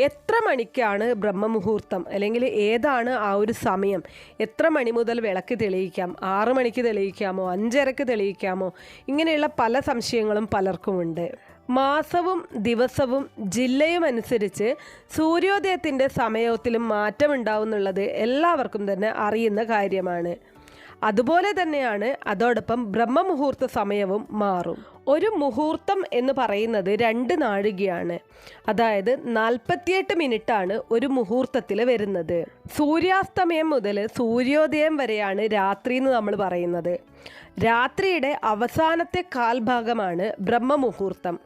എത്ര മണിക്കാണ് ബ്രഹ്മമുഹൂർത്തം? അല്ലെങ്കിൽ ഏതാണ് ആ ഒരു സമയം? എത്ര മണി മുതൽ വിളക്ക് തെളിയിക്കാം? ആറ് മണിക്ക് തെളിയിക്കാമോ? അഞ്ചരക്ക് തെളിയിക്കാമോ? ഇങ്ങനെയുള്ള പല സംശയങ്ങളും പലർക്കുമുണ്ട്. മാസവും ദിവസവും ജില്ലയും അനുസരിച്ച് സൂര്യോദയത്തിന്റെ സമയത്തിലും മാറ്റമുണ്ടാവുന്നുള്ളത് എല്ലാവർക്കും തന്നെ അറിയുന്ന കാര്യമാണ്. അതുപോലെ തന്നെയാണ് അതോടൊപ്പം ബ്രഹ്മമുഹൂർത്ത സമയവും മാറും. ഒരു മുഹൂർത്തം എന്ന് പറയുന്നത് രണ്ട് നാഴികയാണ്. അതായത് നാൽപ്പത്തിയെട്ട് ആണ് ഒരു മുഹൂർത്തത്തിൽ വരുന്നത്. സൂര്യാസ്തമയം മുതൽ സൂര്യോദയം വരെയാണ് രാത്രി എന്ന് നമ്മൾ പറയുന്നത്. രാത്രിയുടെ അവസാനത്തെ കാൽഭാഗമാണ് ബ്രഹ്മമുഹൂർത്തം.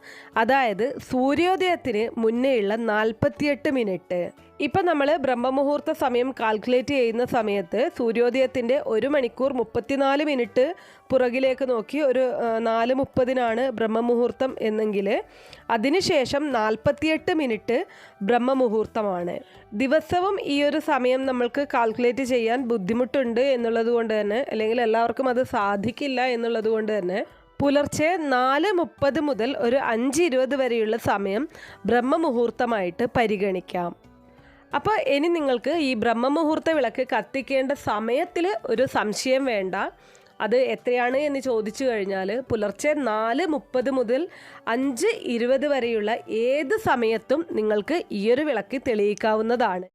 അതായത് സൂര്യോദയത്തിന് മുന്നേയുള്ള നാൽപ്പത്തിയെട്ട് മിനിറ്റ്. ഇപ്പം നമ്മൾ ബ്രഹ്മമുഹൂർത്ത സമയം കാൽക്കുലേറ്റ് ചെയ്യുന്ന സമയത്ത് സൂര്യോദയത്തിന്റെ ഒരു മണിക്കൂർ മുപ്പത്തിനാല് മിനിറ്റ് പുറകിലേക്ക് നോക്കി ഒരു നാല് മുപ്പതിനാണ് ബ്രഹ്മമുഹൂർത്തം എന്നെങ്കിൽ അതിനുശേഷം നാൽപ്പത്തിയെട്ട് മിനിറ്റ് ബ്രഹ്മമുഹൂർത്തമാണ്. ദിവസവും ഈ ഒരു സമയം നമ്മൾക്ക് കാൽക്കുലേറ്റ് ചെയ്യാൻ ബുദ്ധിമുട്ടുണ്ട് എന്നുള്ളത് കൊണ്ട് തന്നെ അല്ലെങ്കിൽ എല്ലാവർക്കും അത് സാധിക്കില്ല എന്നുള്ളത് കൊണ്ട് തന്നെ പുലർച്ചെ നാല് മുപ്പത് മുതൽ ഒരു അഞ്ച് ഇരുപത് വരെയുള്ള സമയം ബ്രഹ്മമുഹൂർത്തമായിട്ട് പരിഗണിക്കാം. അപ്പോൾ ഇനി നിങ്ങൾക്ക് ഈ ബ്രഹ്മമുഹൂർത്ത വിളക്ക് കത്തിക്കേണ്ട സമയത്തിൽ ഒരു സംശയം വേണ്ട. അത് എത്രയാണ് എന്ന് ചോദിച്ചു കഴിഞ്ഞാൽ പുലർച്ചെ നാല് മുപ്പത് മുതൽ അഞ്ച് ഇരുപത് വരെയുള്ള ഏത് സമയത്തും നിങ്ങൾക്ക് ഈയൊരു വിളക്ക് തെളിയിക്കാവുന്നതാണ്.